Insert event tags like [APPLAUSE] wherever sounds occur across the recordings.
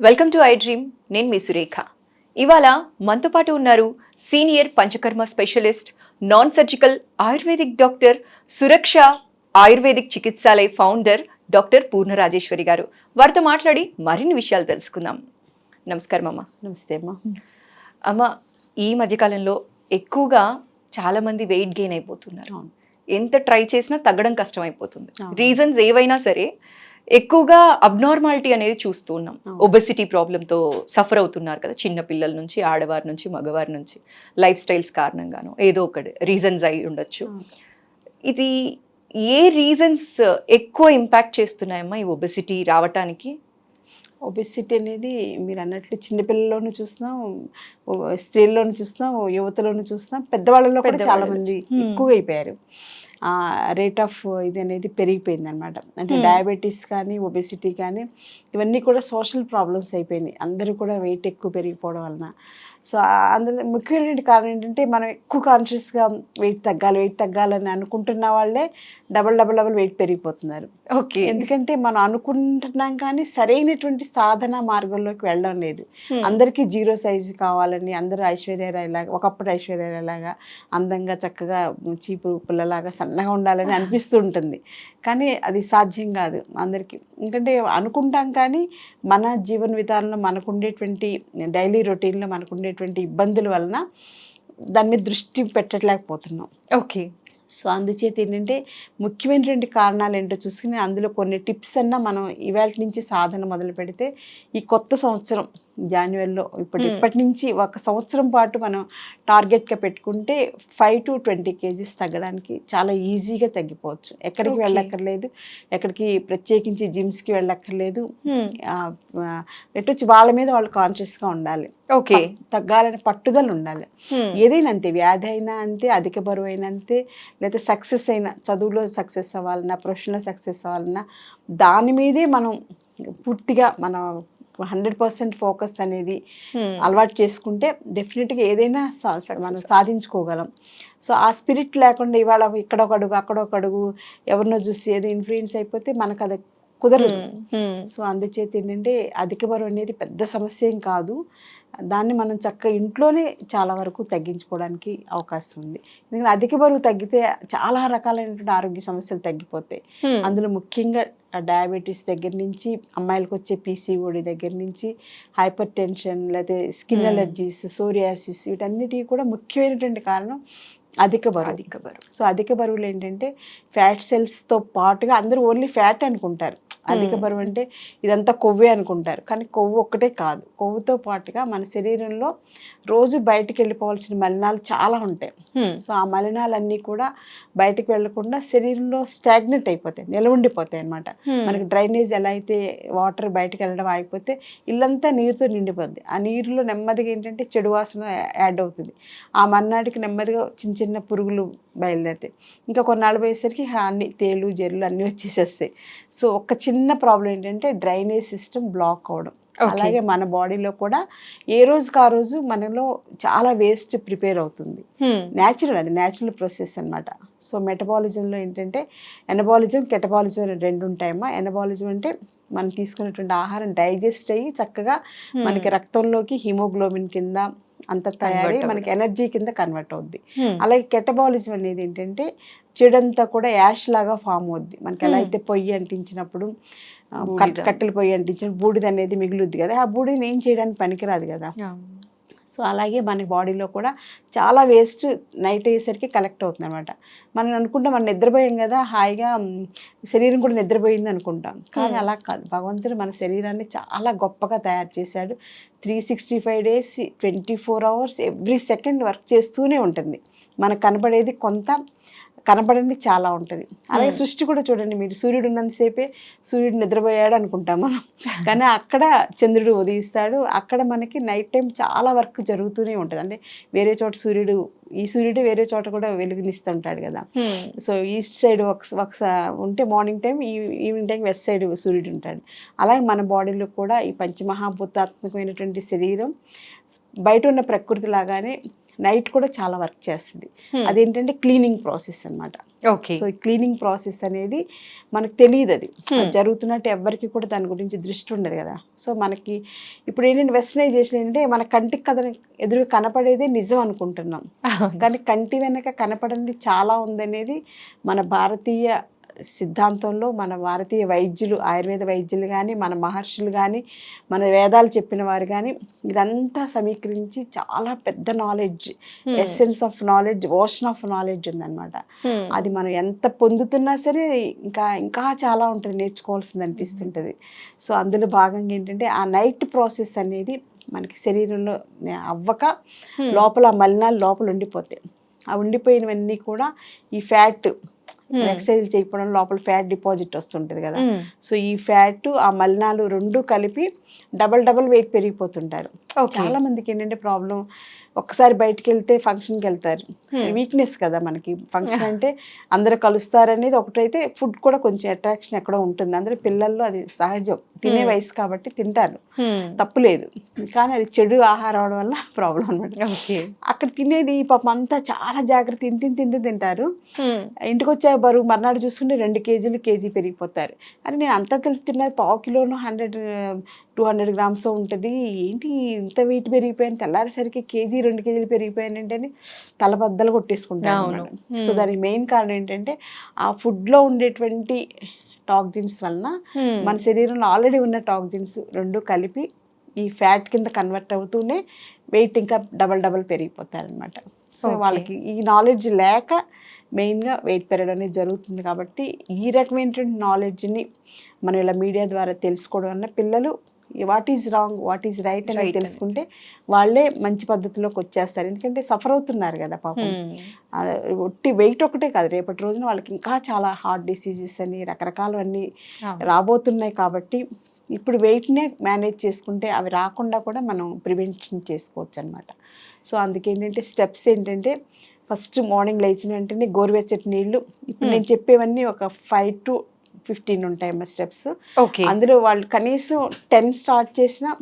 Welcome to I dream నేను మీ సురేఖ. ఇవాళ మనతో పాటు ఉన్నారు senior panchakarma specialist non surgical ayurvedic doctor Suraksha Ayurvedic Chikitsalaya founder doctor Purna Rajeshwari గారు. వారితో మాట్లాడి మరిన్ని విషయాలు తెలుసుకుందాం. నమస్కారం అమ్మ. నమస్తే అమ్మా. అమ్మ ఈ మధ్యకాలంలో ఎక్కువగా చాలా మంది వెయిట్ గెయిన్ అయిపోతున్నారు. ఎంత ట్రై చేసినా తగ్గడం కష్టం అయిపోతుంది. రీజన్స్ ఏవైనా సరే ఎక్కువగా అబ్నార్మాలిటీ అనేది చూస్తూ ఉన్నాం. ఒబెసిటీ ప్రాబ్లంతో సఫర్ అవుతున్నారు కదా చిన్న పిల్లల నుంచి ఆడవారి నుంచి మగవారి నుంచి లైఫ్ స్టైల్స్ కారణంగాను ఏదో ఒకటి రీజన్స్ అయి ఉండొచ్చు ఇది ఏ రీజన్స్ ఎక్కువ ఇంపాక్ట్ చేస్తున్నాయమ్మా ఈ ఒబెసిటీ రావటానికి ఒబెసిటీ అనేది మీరు అన్నట్లు చిన్నపిల్లల్లోనూ చూస్తున్నాం స్త్రీల్లోనూ చూస్తున్నాం యువతలోనూ చూస్తున్నాం పెద్దవాళ్ళలో కూడా చాలా. మంది. ఎక్కువగా అయిపోయారు రేట్ ఆఫ్ ఇది అనేది పెరిగిపోయింది అనమాట అంటే Hmm. డయాబెటీస్ కానీ ఒబెసిటీ కానీ ఇవన్నీ కూడా సోషల్ ప్రాబ్లమ్స్ అయిపోయినాయి. అందరూ కూడా వెయిట్ ఎక్కువ పెరిగిపోవడం వలన. సో అందులో ముఖ్యమైన కారణం ఏంటంటే మనం ఎక్కువ కాన్షియస్గా వెయిట్ తగ్గాలి వెయిట్ తగ్గాలని అనుకుంటున్న వాళ్ళే డబల్ డబల్ డబల్ వెయిట్ పెరిగిపోతున్నారు. ఓకే. ఎందుకంటే మనం అనుకుంటున్నాం కానీ సరైనటువంటి సాధన మార్గంలోకి వెళ్ళడం లేదు. అందరికీ జీరో సైజు కావాలని అందరూ ఐశ్వర్యరాయలాగా ఒకప్పుడు ఐశ్వర్యరాయలాగా అందంగా చక్కగా చీపు పిల్లలాగా సన్నగా ఉండాలని అనిపిస్తుంటుంది. కానీ అది సాధ్యం కాదు అందరికీ. ఎందుకంటే అనుకుంటాం కానీ మన జీవన విధానంలో మనకు ఉండేటువంటి డైలీ రొటీన్లో మనకు ఉండేటువంటి ఇబ్బందుల వలన దాని మీద దృష్టి పెట్టలేకపోతున్నాం. ఓకే. సో అందుచేత ఏంటంటే ముఖ్యమైనటువంటి కారణాలు ఏంటో చూసుకుని అందులో కొన్ని టిప్స్ అన్నా మనం ఇవాళ నుంచి సాధన మొదలు పెడితే ఈ కొత్త సంవత్సరం జాన్యువరిలో ఇప్పటి Hmm. ఇప్పటి నుంచి ఒక సంవత్సరం పాటు మనం టార్గెట్గా పెట్టుకుంటే ఫైవ్ టు ట్వంటీ కేజీస్ తగ్గడానికి చాలా ఈజీగా తగ్గిపోవచ్చు. ఎక్కడికి. వెళ్ళక్కర్లేదు. ఎక్కడికి ప్రత్యేకించి జిమ్స్కి వెళ్ళక్కర్లేదు. ఆ, ఎటొచ్చి వాళ్ళ మీద వాళ్ళు కాన్షియస్గా ఉండాలి. ఓకే తగ్గాలని పట్టుదల ఉండాలి. ఏదైనా అంతే వ్యాధి అయినా అంతే అధిక బరువు అయినా అంతే లేదా సక్సెస్ అయినా చదువులో సక్సెస్ అవ్వాలన్నా ప్రొఫెషనల్ సక్సెస్ అవ్వాలన్నా దాని మీదే మనం పూర్తిగా మనం హండ్రెడ్ పర్సెంట్ ఫోకస్ అనేది అలవాటు చేసుకుంటే డెఫినెట్గా ఏదైనా. మనం సాధించుకోగలం సో ఆ స్పిరిట్ లేకుండా ఇవాళ ఇక్కడ ఒక అడుగు అక్కడ ఒక అడుగు ఎవరినో చూసి ఏదో ఇన్ఫ్లుయెన్స్ అయిపోతే మనకు అది కుదరదు. సో అందుచేత ఏంటంటే అధిక బరువు అనేది పెద్ద సమస్య ఏం కాదు. దాన్ని మనం చక్కగా ఇంట్లోనే చాలా వరకు తగ్గించుకోవడానికి అవకాశం ఉంది. ఎందుకంటే అధిక బరువు తగ్గితే చాలా రకాలైనటువంటి ఆరోగ్య సమస్యలు తగ్గిపోతాయి. అందులో ముఖ్యంగా డయాబెటీస్ దగ్గర నుంచి అమ్మాయిలకు వచ్చే పీసీఓడి దగ్గర నుంచి హైపర్ టెన్షన్ లేదా స్కిన్. అలర్జీస్ సోరియాసిస్ వీటన్నిటికీ కూడా ముఖ్యమైనటువంటి కారణం అధిక బరువు అధిక బరువు సో అధిక బరువులు ఏంటంటే ఫ్యాట్ సెల్స్తో పాటుగా అందరూ ఓన్లీ ఫ్యాట్ అనుకుంటారు. అధిక. బరువు అంటే ఇదంతా కొవ్వే అనుకుంటారు. కానీ కొవ్వు ఒక్కటే కాదు. కొవ్వుతో పాటుగా మన శరీరంలో రోజు బయటికి వెళ్ళిపోవాల్సిన మలినాలు చాలా ఉంటాయి. సో ఆ మలినాలన్నీ కూడా బయటికి వెళ్ళకుండా శరీరంలో స్టాగ్నెట్ అయిపోతాయి. నిలవుండిపోతాయి అన్నమాట. మనకి డ్రైనేజ్ ఎలా అయితే వాటర్ బయటకు వెళ్ళడం ఆగిపోతే ఇల్లంతా నీరుతో నిండిపోద్ది. ఆ నీరులో నెమ్మదిగా ఏంటంటే చెడు వాసన యాడ్ అవుతుంది. ఆ మన్నాడికి నెమ్మదిగా చిన్న చిన్న పురుగులు బయలుదేరుతాయి ఇంకా కొన్నాళ్ళు పోయేసరికి అన్ని తేలు జెర్లు అన్నీ వచ్చేసేస్తాయి. సో ఒక చిన్న ప్రాబ్లం ఏంటంటే డ్రైనేజ్ సిస్టమ్ బ్లాక్ అవడం Okay. అలాగే మన బాడీలో కూడా ఏ రోజుకి ఆ రోజు మనలో చాలా వేస్ట్ ప్రిపేర్ అవుతుంది. న్యాచురల్ అది న్యాచురల్ ప్రాసెస్ అన్నమాట. సో మెటబాలిజంలో ఏంటంటే ఎనబాలిజం కెటబాలిజం అని రెండు ఉంటాయమ్మా. ఎనబాలిజం అంటే మనం తీసుకున్నటువంటి ఆహారం డైజెస్ట్ అయ్యి చక్కగా మనకి రక్తంలోకి హిమోగ్లోబిన్ కింద అంత తయారై మనకి ఎనర్జీ కింద కన్వర్ట్ అవుద్ది. అలాగే కెటబాలిజం అనేది ఏంటంటే చెడంతా కూడా యాష్ లాగా ఫామ్ అవుద్ది. మనకి ఎలా Hmm. అయితే పొయ్యి అంటించినప్పుడు కట్టెలు పొయ్యి అంటించిన బూడిద అనేది మిగులుద్ది కదా ఆ బూడిదని ఏం చేయడానికి పనికిరాదు కదా. సో అలాగే మన బాడీలో కూడా చాలా వేస్ట్ నైట్ అయ్యేసరికి కలెక్ట్ అవుతుంది అనమాట మనం అనుకుంటాం మనం నిద్రపోయాం కదా హాయిగా శరీరం కూడా నిద్రపోయింది అనుకుంటాం. కానీ Hmm. అలా కాదు. భగవంతుడు మన శరీరాన్ని చాలా గొప్పగా తయారు చేశాడు. Three sixty five days twenty four hours every second work చేస్తూనే ఉంటుంది. మనకు కనబడేది కొంత కనబడింది చాలా ఉంటుంది. అలాగే. సృష్టి కూడా చూడండి మీరు సూర్యుడు ఉన్నంతసేపే సూర్యుడు నిద్రపోయాడు అనుకుంటాం మనం. కానీ అక్కడ చంద్రుడు ఉదయిస్తాడు. అక్కడ మనకి నైట్ టైం చాలా వర్క్ జరుగుతూనే ఉంటుంది. అంటే వేరే చోట సూర్యుడు ఈ సూర్యుడు వేరే చోట కూడా వెలుగునిస్తుంటాడు కదా. సో ఈస్ట్ సైడ్ ఒక ఉంటే morning time evening time west side సూర్యుడు ఉంటాడు. అలాగే మన బాడీలో కూడా ఈ పంచమహాభూతాత్మకమైనటువంటి శరీరం బయట ఉన్న ప్రకృతి లాగానే నైట్ కూడా చాలా వర్క్ చేస్తుంది. Hmm. అదేంటంటే క్లీనింగ్ ప్రాసెస్ అన్నమాట. ఓకే. సో ఈ క్లీనింగ్ ప్రాసెస్ అనేది మనకు తెలియదు అది. Hmm. అది జరుగుతున్నట్టు ఎవరికి కూడా దాని గురించి దృష్టి ఉండదు కదా. సో మనకి ఇప్పుడు ఏంటంటే వెస్టర్నైజేషన్ ఏంటంటే మన కంటికి కథ ఎదురుగా కనపడేదే నిజం అనుకుంటున్నాం. కానీ కంటి వెనక కనపడింది చాలా ఉందనేది మన భారతీయ సిద్ధాంతంలో మన భారతీయ వైద్యులు ఆయుర్వేద వైద్యులు కానీ మన మహర్షులు కానీ మన వేదాలు చెప్పిన వారు కానీ ఇదంతా సమీకరించి చాలా పెద్ద knowledge essence of knowledge ocean of knowledge ఉందన్నమాట. అది మనం ఎంత పొందుతున్నా సరే ఇంకా ఇంకా చాలా ఉంటుంది నేర్చుకోవాల్సింది అనిపిస్తుంటుంది. సో అందులో భాగంగా ఏంటంటే ఆ నైట్ ప్రాసెస్ అనేది మనకి శరీరంలో అవ్వక లోపల ఆ మలినాలు లోపల ఉండిపోతాయి. ఆ ఉండిపోయినవన్నీ కూడా ఈ ఫ్యాట్ ఎక్సర్సైజ్ చేయకపోవడం లోపల ఫ్యాట్ డిపాజిట్ వస్తుంటుంది కదా. సో ఈ ఫ్యాట్ ఆ మలినాలు రెండు కలిపి డబల్ డబల్ వెయిట్ పెరిగిపోతుంటారు. చాలా మందికి ఏంటంటే ప్రాబ్లం ఒక్కసారి బయటికి వెళ్తే ఫంక్షన్కి వెళ్తారు వీక్నెస్ కదా మనకి. ఫంక్షన్ అంటే అందరూ కలుస్తారు అనేది ఒకటైతే ఫుడ్ కూడా కొంచెం అట్రాక్షన్ ఎక్కడో ఉంటుంది. అందరూ పిల్లల్లో అది సహజం. తినే. వయసు కాబట్టి తింటారు. తప్పు లేదు. కానీ అది చెడు ఆహారం అవడం వల్ల [LAUGHS] ప్రాబ్లం అనమాట అక్కడ తినేది పాపం అంతా చాలా జాగ్రత్త తిని తిని తింటారు. ఇంటికి వచ్చే బరువు మర్నాడు చూస్తుంటే రెండు కేజీలు కేజీ పెరిగిపోతారు. అని నేను అంతా కలిపి తిన్నది పావు కిలోను హండ్రెడ్ టూ హండ్రెడ్ గ్రామ్స్ ఉంటుంది. ఏంటి ఇంత వెయిట్ పెరిగిపోయాను తెల్లారేసరికి కేజీ రెండు కేజీలు పెరిగిపోయాను ఏంటని తలబద్దలు కొట్టేసుకుంటాను. సో దానికి మెయిన్ కారణం ఏంటంటే ఆ ఫుడ్లో ఉండేటువంటి టాక్జిన్స్ వలన మన శరీరంలో ఆల్రెడీ ఉన్న టాక్జిన్స్ రెండు కలిపి ఈ ఫ్యాట్ కింద కన్వర్ట్ అవుతూనే వెయిట్ ఇంకా డబల్ డబల్ పెరిగిపోతారనమాట సో. వాళ్ళకి ఈ నాలెడ్జ్ లేక మెయిన్గా వెయిట్ పెరగడం అనేది జరుగుతుంది కాబట్టి ఈ రకమైనటువంటి నాలెడ్జ్ని మనం ఇలా మీడియా ద్వారా తెలుసుకోవడం వల్ల పిల్లలు what is wrong what is right అని. తెలుసుకుంటే వాళ్ళే మంచి పద్ధతిలోకి వచ్చేస్తారు. ఎందుకంటే సఫర్ అవుతున్నారు కదా పాపం. ఆ, ఒట్టి వెయిట్ ఒకటే కాదు. రేపటి రోజున వాళ్ళకి ఇంకా చాలా హార్ట్ డిసీజెస్ అని రకరకాలవన్నీ రాబోతున్నాయి కాబట్టి ఇప్పుడు వెయిట్నే మేనేజ్ చేసుకుంటే అవి రాకుండా కూడా మనం ప్రివెన్షన్ చేసుకోవచ్చు అనమాట సో అందుకేంటంటే స్టెప్స్ ఏంటంటే ఫస్ట్ మార్నింగ్ లేచిన వెంటనే గోరువెచ్చటి నీళ్ళు. ఇప్పుడు Hmm. నేను చెప్పేవన్నీ ఒక ఫైవ్ టు ఫిఫ్టీన్ ఉంటాయి అమ్మ స్టెప్స్ ఓకే అందులో వాళ్ళు కనీసం టెన్ స్టార్ట్ చేసినా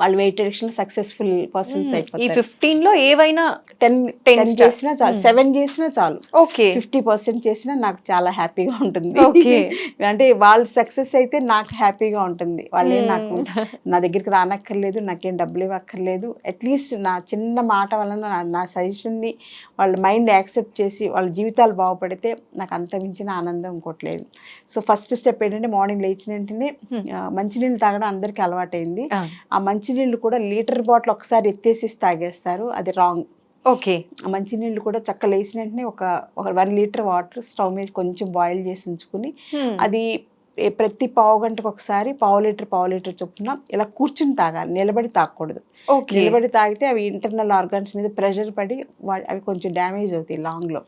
వాళ్ళు వెయిట్ రిడక్షన్ సక్సెస్ఫుల్ పర్సన్స్ ఈ అయిపోతారు ఫిఫ్టీన్లో ఏవైనా టెన్ 10 టెన్. చేసినా చాలు. సెవెన్ చేసినా చాలు. ఓకే. ఫిఫ్టీ పర్సెంట్ చేసినా నాకు చాలా హ్యాపీగా ఉంటుంది. [LAUGHS] అంటే వాళ్ళు సక్సెస్ అయితే నాకు హ్యాపీగా ఉంటుంది. వాళ్ళే. నాకు నా దగ్గరికి రానక్కర్లేదు నాకేం డబ్బులు ఇవ్వక్కర్లేదు. అట్లీస్ట్ నా చిన్న మాట వలన నా- నా సజెషన్ని వాళ్ళ మైండ్ యాక్సెప్ట్ చేసి వాళ్ళ జీవితాలు బాగుపడితే నాకు అంత మించిన ఆనందం ఇంకోట్లేదు సో ఫస్ట్ స్టెప్ ఏంటంటే మార్నింగ్ లేచిన వెంటనే మంచినీళ్ళు తాగడం అందరికీ అలవాటైంది. ఆ. మంచినీళ్ళు కూడా లీటర్ బాటిల్ ఒకసారి ఎత్తేసి తాగేస్తారు. అది రాంగ్. ఓకే. ఆ మంచినీళ్ళు కూడా చక్క లేచిన వెంటనే ఒక ఒక వన్ లీటర్ వాటర్ స్టవ్ మీద కొంచెం బాయిల్ చేసి ఉంచుకుని అది ప్రతి పావు గంటకు ఒకసారి పావు లీటర్ పావు లీటర్ చొప్పున ఇలా కూర్చుని తాగాలి. నిలబడి తాగకూడదు. నిలబడి తాగితే అవి ఇంటర్నల్ ఆర్గాన్స్ మీద ప్రెషర్ పడి అవి కొంచెం డ్యామేజ్ అవుతాయి లాంగ్లో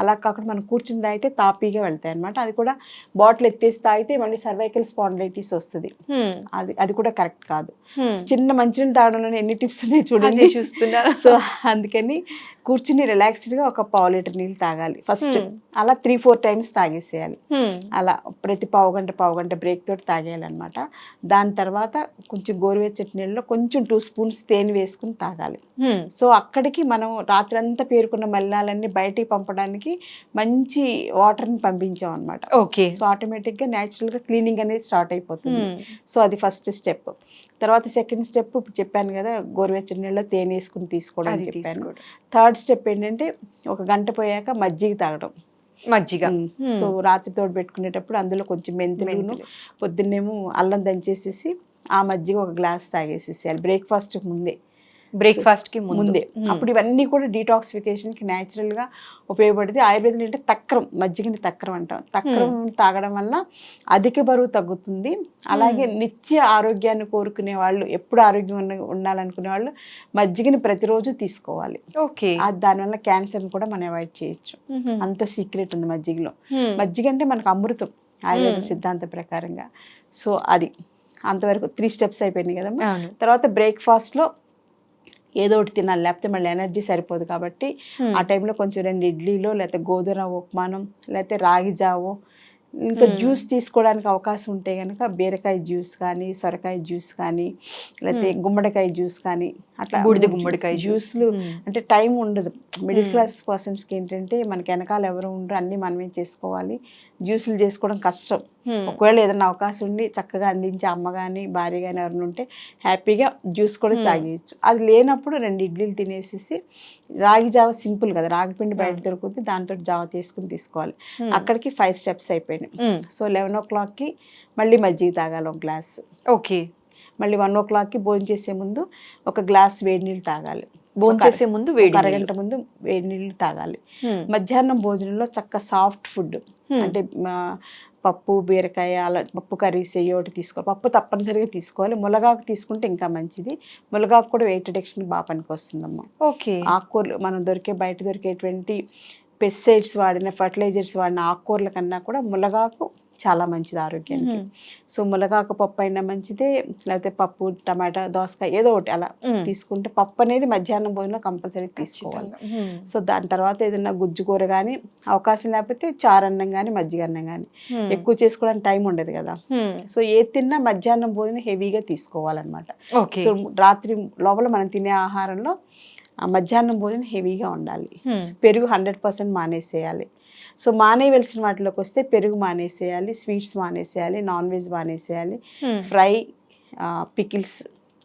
అలా కాకుండా మనం కూర్చుని తాగితే తాపీగా వెళ్తాయి అనమాట అది కూడా బాటిల్ ఎత్తేసి తాగితే మళ్ళీ సర్వైకల్ స్పాండిలైటిస్ వస్తుంది. అది అది కూడా కరెక్ట్ కాదు. చిన్న మంచినీళ్ళు తాగడంలో ఎన్ని టిప్స్ ఉన్నాయి చూడండి. చూస్తున్నారా. సో అందుకని కూర్చుని రిలాక్స్డ్గా ఒక పావు లీటర్ నీళ్ళు తాగాలి. ఫస్ట్. అలా త్రీ ఫోర్ టైమ్స్ తాగేసేయాలి. అలా ప్రతి పావు గంట పావు గంట బ్రేక్ తోటి తాగేయాలన్నమాట. దాని తర్వాత కొంచెం గోరువెచ్చటి నీళ్ళలో కొంచెం టూ స్పూన్స్ తేనె వేసుకుని తాగాలి. సో అక్కడికి మనం రాత్రంతా పేరుకున్న మలినాలన్నీ బయటికి పంపడానికి మంచి వాటర్ని పంపించాం అనమాట ఓకే. సో ఆటోమేటిక్గా న్యాచురల్గా క్లీనింగ్ అనేది స్టార్ట్ అయిపోతుంది. సో అది ఫస్ట్ స్టెప్. తర్వాత సెకండ్ స్టెప్ ఇప్పుడు చెప్పాను కదా గోరువెచ్చని నీళ్ళలో తేనె వేసుకుని తీసుకోవడం చెప్పాను. థర్డ్ స్టెప్ ఏంటంటే ఒక గంట పోయాక మజ్జిగ తాగడం. మజ్జిగ. సో రాత్రి తోడు పెట్టుకునేటప్పుడు అందులో కొంచెం మెంతులు. పొద్దున్నేమో అల్లం దంచేసేసి ఆ మజ్జిగ ఒక గ్లాస్ తాగేసేసేయాలి బ్రేక్ఫాస్ట్ ముందే బ్రేక్ఫాస్ట్కి ముందు. Hmm. అప్పుడు ఇవన్నీ కూడా detoxification కి natural గా ఉపయోగపడుతుంది. ఆయుర్వేదం అంటే తక్రం మజ్జిగని తక్రం అంటాం. తక్రం తాగడం వల్ల అధిక బరువు తగ్గుతుంది. అలాగే నిత్య ఆరోగ్యాన్ని కోరుకునే వాళ్ళు ఎప్పుడు ఆరోగ్యం ఉండాలనుకునే వాళ్ళు మజ్జిగని ప్రతిరోజు తీసుకోవాలి. ఓకే. దానివల్ల క్యాన్సర్ని కూడా మనం అవాయిడ్ చేయొచ్చు. అంత సీక్రెట్ ఉంది మజ్జిగలో. మజ్జిగ అంటే మనకు అమృతం ఆయుర్వేద Hmm. సిద్ధాంత ప్రకారంగా. సో అది. అంతవరకు త్రీ స్టెప్స్ అయిపోయినాయి కదమ్మా. అవును. తర్వాత బ్రేక్ఫాస్ట్లో ఏదో ఒకటి తినాలి లేకపోతే మళ్ళీ ఎనర్జీ సరిపోదు కాబట్టి. ఆ టైంలో కొంచెం రెండు ఇడ్లీలో లేకపోతే గోధుమ ఉప్మానం లేకపోతే రాగి జావో ఇంకా. జ్యూస్ తీసుకోవడానికి అవకాశం ఉంటే కనుక బీరకాయ జ్యూస్ కానీ సొరకాయ జ్యూస్ కానీ లేకపోతే. గుమ్మడికాయ జ్యూస్ కానీ అట్లా బూడిద గుమ్మడికాయ జ్యూస్. జ్యూస్లు. అంటే టైం ఉండదు మిడిల్. క్లాస్ పర్సన్స్కి ఏంటంటే మనకి వెనకాల ఎవరు ఉండరు అన్నీ మనమే చేసుకోవాలి జ్యూసులు చేసుకోవడం కష్టం. ఒకవేళ ఏదైనా అవకాశం ఉండి చక్కగా అందించే అమ్మ కానీ భార్య కానీ ఎవరైనా ఉంటే హ్యాపీగా జ్యూస్ కూడా. తాగేయచ్చు అది లేనప్పుడు రెండు ఇడ్లీలు తినేసేసి రాగి జావ సింపుల్ కదా రాగి పిండి బయట. దొరుకుతుంది దాంతో జావ తీసుకుని తీసుకోవాలి. అక్కడికి ఫైవ్ స్టెప్స్ అయిపోయినాయి. సో లెవెన్ ఓ క్లాక్కి మళ్ళీ మజ్జిగ తాగాలి ఒక గ్లాస్ ఓకే మళ్ళీ వన్ ఓ క్లాక్కి భోజనం చేసే ముందు ఒక గ్లాస్ వేడి నీళ్ళు తాగాలి భోజనం చేసే ముందు వేడి అరగంట ముందు వేడి నీళ్ళు తాగాలి. మధ్యాహ్నం భోజనంలో చక్క సాఫ్ట్ ఫుడ్. అంటే పప్పు బీరకాయ అలా పప్పు కర్రీస్ ఒకటి తీసుకోవాలి. పప్పు తప్పనిసరిగా తీసుకోవాలి. మునగాకు తీసుకుంటే ఇంకా మంచిది. మునగాకు కూడా వెయిట్ రిడక్షన్ బాగా పనికి వస్తుందమ్మా ఓకే. ఆకుకూరలు మనం దొరికే బయట దొరికేటువంటి పెస్టిసైడ్స్ వాడిన ఫర్టిలైజర్స్ వాడిన ఆకుకూరల కన్నా కూడా మునగాకు చాలా మంచిది ఆరోగ్యానికి. సో మునగాకు పప్పు అయినా మంచిదే లేకపోతే పప్పు టమాటా దోసకాయ ఏదో ఒకటి అలా. తీసుకుంటే పప్పు అనేది మధ్యాహ్నం భోజనంలో కంపల్సరీ తీసుకోవాలి. సో దాని తర్వాత ఏదైనా గుజ్జు కూర కానీ అవకాశం లేకపోతే చారన్నం కానీ మజ్జిగ అన్నం కానీ. ఎక్కువ చేసుకోవడానికి టైం ఉండదు కదా. సో ఏది తిన్నా మధ్యాహ్నం భోజనం హెవీగా తీసుకోవాలన్నమాట సో రాత్రి లోపల మనం తినే ఆహారంలో ఆ మధ్యాహ్నం భోజనం హెవీగా ఉండాలి పెరుగు హండ్రెడ్ పర్సెంట్ మానేసేయాలి సో మానేయవలసిన వాటిలోకి వస్తే పెరుగు మానేసేయాలి స్వీట్స్ మానేసేయాలి నాన్ వెజ్ మానేసేయాలి Hmm. ఫ్రై పికిల్స్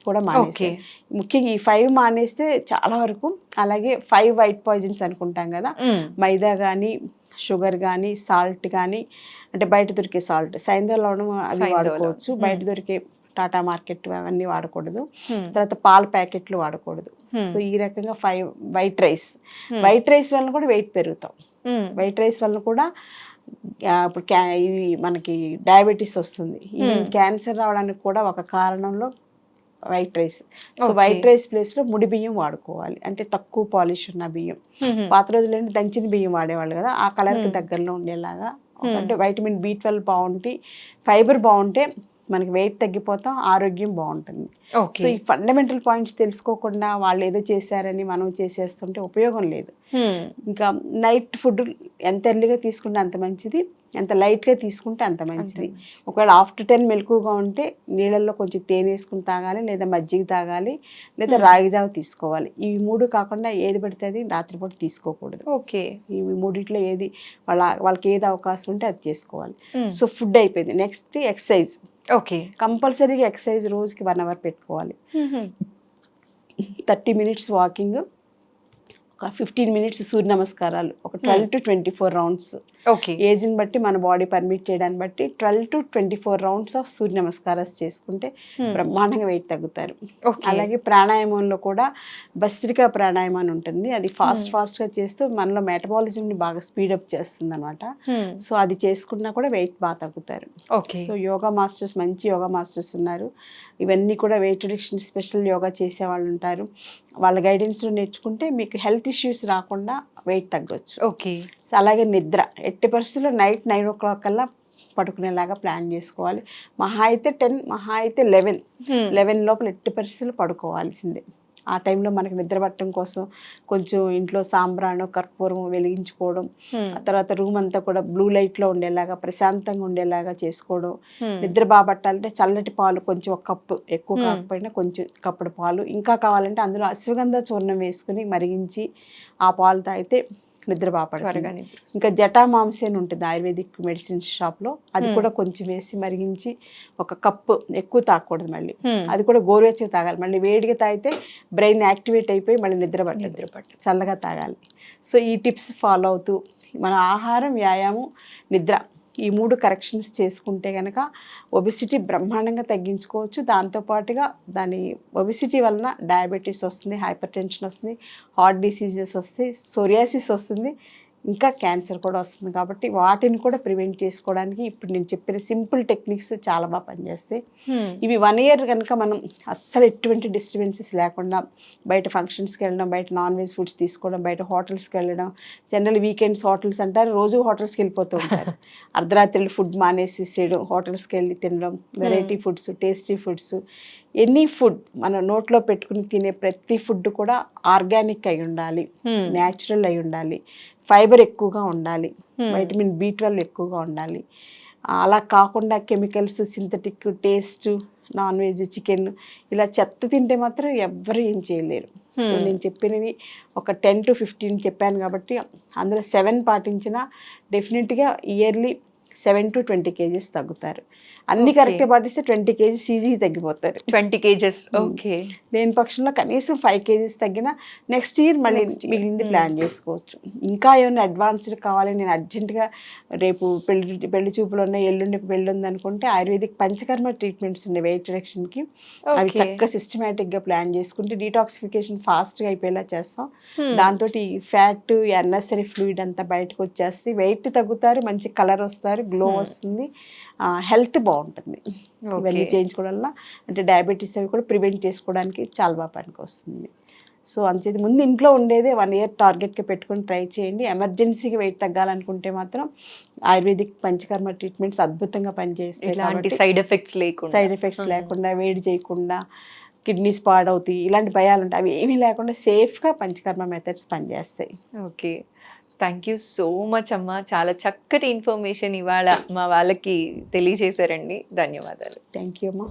కూడా మానేసేయాలి ముఖ్యంగా ఈ ఫైవ్ మానేస్తే చాలా వరకు అలాగే ఫైవ్ వైట్ పాయిజన్స్ అనుకుంటాం కదా Hmm. మైదా కానీ షుగర్ కానీ సాల్ట్ కానీ అంటే బయట దొరికే సాల్ట్ సైంధవ లవణం అవి వాడుకోవచ్చు లవణం. బయట దొరికే టాటా మార్కెట్ అవన్నీ వాడకూడదు Hmm. తర్వాత పాల ప్యాకెట్లు వాడకూడదు Hmm. సో ఈ రకంగా five white rice Hmm. White rice వల్ల కూడా వెయిట్ పెరుగుతాం Hmm. వైట్ రైస్ వల్ల కూడా ఇప్పుడు క్యా ఇది మనకి డయాబెటీస్ వస్తుంది. క్యాన్సర్ రావడానికి కూడా ఒక కారణంలో white rice so. White rice ప్లేస్లో ముడి బియ్యం వాడుకోవాలి అంటే తక్కువ పాలిష్ ఉన్న బియ్యం. పాత రోజుల్లో ఏంటి దంచిన బియ్యం వాడేవాళ్ళు కదా ఆ కలర్కి. దగ్గరలో ఉండేలాగా. అంటే వైటమిన్ బి ట్వెల్వ్ బాగుంటే ఫైబర్ బాగుంటే మనకి వెయిట్ తగ్గిపోతాం ఆరోగ్యం బాగుంటుంది. సో ఈ ఫండమెంటల్ పాయింట్స్ తెలుసుకోకుండా వాళ్ళు ఏదో చేశారని మనం చేసేస్తుంటే ఉపయోగం లేదు. ఇంకా నైట్ ఫుడ్ ఎంత ఎర్లీగా తీసుకుంటే అంత మంచిది ఎంత లైట్గా తీసుకుంటే అంత మంచిది. ఒకవేళ ఆఫ్టర్ టెన్ మెలకుగా ఉంటే నీళ్ళల్లో కొంచెం తేనె వేసుకుని తాగాలి లేదా మజ్జిగ తాగాలి లేదా. రాగి జావ తీసుకోవాలి. ఈ మూడు కాకుండా ఏది పడితే అది రాత్రిపూట తీసుకోకూడదు. ఓకే. ఈ మూడిట్లో ఏది వాళ్ళ వాళ్ళకి ఏది అవకాశం ఉంటే అది చేసుకోవాలి. సో ఫుడ్ అయిపోయింది. Next exercise okay. కంపల్సరీగా ఎక్సర్సైజ్ రోజుకి వన్ అవర్ పెట్టుకోవాలి. థర్టీ మినిట్స్ వాకింగ్ ఒక ఫిఫ్టీన్ మినిట్స్ సూర్య నమస్కారాలు ఒక twelve to twenty four rounds. ఏజ్ని బట్టి మన బాడీ పర్మిట్ చేయడాన్ని బట్టి twelve to twenty four rounds of సూర్య నమస్కారాలు చేసుకుంటే. బ్రహ్మాండంగా వెయిట్ తగ్గుతారు. ఓకే. అలాగే ప్రాణాయామంలో కూడా భస్త్రికా ప్రాణాయామం అని ఉంటుంది. అది ఫాస్ట్. ఫాస్ట్గా చేస్తూ మనలో మెటబాలిజంని బాగా స్పీడప్ చేస్తుంది అనమాట. సో అది చేసుకున్నా కూడా వెయిట్ బాగా తగ్గుతారు. ఓకే. సో యోగా మాస్టర్స్ మంచి యోగా మాస్టర్స్ ఉన్నారు. ఇవన్నీ కూడా వెయిట్ రిడక్షన్ స్పెషల్ యోగా చేసే వాళ్ళు ఉంటారు. వాళ్ళ గైడెన్స్లో నేర్చుకుంటే మీకు హెల్త్ ఇష్యూస్ రాకుండా వెయిట్ తగ్గొచ్చు. ఓకే. అలాగే నిద్ర ఎట్టి పరిస్థితుల్లో నైట్ నైన్ ఓ క్లాక్ కల్లా పడుకునేలాగా ప్లాన్ చేసుకోవాలి మహా అయితే టెన్ మహా అయితే లెవెన్. లెవెన్ లోపల ఎట్టి పరిస్థితులు పడుకోవాల్సిందే ఆ టైంలో మనకి నిద్ర పట్టడం కోసం కొంచెం ఇంట్లో సాంబ్రాణం కర్పూరం వెలిగించుకోవడం. ఆ తర్వాత రూమ్ అంతా కూడా బ్లూ లైట్లో ఉండేలాగా ప్రశాంతంగా ఉండేలాగా చేసుకోవడం. నిద్ర బాగా పట్టాలంటే చల్లటి పాలు కొంచెం ఒక కప్పు ఎక్కువ. కాకపోయినా కొంచెం కప్పుడు పాలు ఇంకా కావాలంటే అందులో అశ్వగంధ చూర్ణం వేసుకుని మరిగించి ఆ పాలు తాగితే నిద్ర బాగా పడుతుంది. త్వరగా నిద్ర ఇంకా జటా మాంసి అని ఉంటుంది ఆయుర్వేదిక్ మెడిసిన్ షాప్లో అది. కూడా కొంచెం వేసి మరిగించి ఒక కప్పు ఎక్కువ తాగకూడదు మళ్ళీ. అది కూడా గోరువెచ్చగా తాగాలి. మళ్ళీ వేడిగా తాగితే బ్రెయిన్ యాక్టివేట్ అయిపోయి మళ్ళీ నిద్ర పట్టదు. నిద్ర పట్టదు. చల్లగా తాగాలి. సో ఈ టిప్స్ ఫాలో అవుతూ మన ఆహారం వ్యాయామం నిద్ర ఈ మూడు కరెక్షన్స్ చేసుకుంటే కనుక ఒబిసిటీ బ్రహ్మాండంగా తగ్గించుకోవచ్చు. దాంతోపాటుగా దాని ఒబిసిటీ వలన డయాబెటీస్ వస్తుంది హైపర్ టెన్షన్ వస్తుంది హార్ట్ డిసీజెస్ వస్తాయి సోరియాసిస్ వస్తుంది. ఇంకా క్యాన్సర్ కూడా వస్తుంది కాబట్టి వాటిని కూడా ప్రివెంట్ చేసుకోవడానికి ఇప్పుడు నేను చెప్పిన సింపుల్ టెక్నిక్స్ చాలా బాగా పనిచేస్తాయి. ఇవి వన్ ఇయర్ కనుక మనం అస్సలు ఎటువంటి డిస్టర్బెన్సెస్ లేకుండా బయట ఫంక్షన్స్కి వెళ్ళడం బయట నాన్ వెజ్ ఫుడ్స్ తీసుకోవడం బయట హోటల్స్కి వెళ్ళడం జనరల్ వీకెండ్స్ హోటల్స్ అంటారు రోజు హోటల్స్కి వెళ్ళిపోతూ ఉంటారు. [LAUGHS] అర్ధరాత్రులు ఫుడ్ మానేసేసేయడం హోటల్స్కి వెళ్ళి తినడం variety foods tasty foods any food మన నోట్లో పెట్టుకుని తినే ప్రతి ఫుడ్ కూడా ఆర్గానిక్ అయి ఉండాలి. న్యాచురల్ అయి ఉండాలి. ఫైబర్ ఎక్కువగా ఉండాలి Hmm. వైటమిన్ బి ట్వెల్వ్ ఎక్కువగా ఉండాలి అలా కాకుండా chemicals synthetic taste non veg chicken ఇలా చెత్త తింటే మాత్రం ఎవ్వరు ఏం చేయలేరు సో Hmm. నేను చెప్పినవి ఒక టెన్ టు ఫిఫ్టీన్ చెప్పాను కాబట్టి అందులో సెవెన్ పాటించిన డెఫినెట్గా yearly seven to twenty kgs తగ్గుతారు అన్ని. కరెక్ట్గా పాటిస్తే ట్వంటీ కేజీస్ ఈజీగా తగ్గిపోతారు ట్వంటీ కేజెస్. [LAUGHS] ఓకే లేని పక్షంలో కనీసం ఫైవ్ కేజీస్ తగ్గిన నెక్స్ట్ ఇయర్ మళ్ళీ. మిగిలింది Hmm. ప్లాన్ చేసుకోవచ్చు ఇంకా ఏమైనా అడ్వాన్స్డ్ కావాలి నేను అర్జెంటుగా రేపు పెళ్ళి పెళ్ళి చూపులు ఉన్నాయి ఎల్లుండి పెళ్ళి ఉంది అనుకుంటే ఆయుర్వేదిక్ పంచకర్మ ట్రీట్మెంట్స్ ఉన్నాయి వెయిట్ రిడక్షన్కి అవి. చక్కగా సిస్టమేటిక్గా ప్లాన్ చేసుకుంటే డీటాక్సిఫికేషన్ ఫాస్ట్గా అయిపోయేలా చేస్తాం Hmm. దాంతో ఫ్యాట్ అన్నెసరీ ఫ్లూయిడ్ అంతా బయటకు వచ్చేస్తే వెయిట్ తగ్గుతారు మంచి కలర్ వస్తారు గ్లో Hmm. వస్తుంది హెల్త్ బాగుంటుంది. ఇవన్నీ. చేయించుకోవడం వల్ల అంటే డయాబెటీస్ అవి కూడా ప్రివెంట్ చేసుకోవడానికి చాలా బాగా పనికి వస్తుంది సో అంచేది ముందు ఇంట్లో ఉండేదే వన్ ఇయర్ టార్గెట్గా పెట్టుకొని ట్రై చేయండి. ఎమర్జెన్సీగా వెయిట్ తగ్గాలనుకుంటే మాత్రం ఆయుర్వేదిక్ పంచకర్మ ట్రీట్మెంట్స్ అద్భుతంగా పనిచేస్తాయి సైడ్ ఎఫెక్ట్స్ లేకుండా. Side effects. లేకుండా వేడి చేయకుండా కిడ్నీస్ పాడవుతాయి ఇలాంటి భయాలు ఉంటాయి అవి ఏమీ లేకుండా సేఫ్గా పంచకర్మ మెథడ్స్ పనిచేస్తాయి. Okay. Thank you so much అమ్మ. చాలా చక్కటి ఇన్ఫర్మేషన్ ఇవాళ మా వాళ్ళకి తెలియజేశారండి. ధన్యవాదాలు. థ్యాంక్ యూ అమ్మా.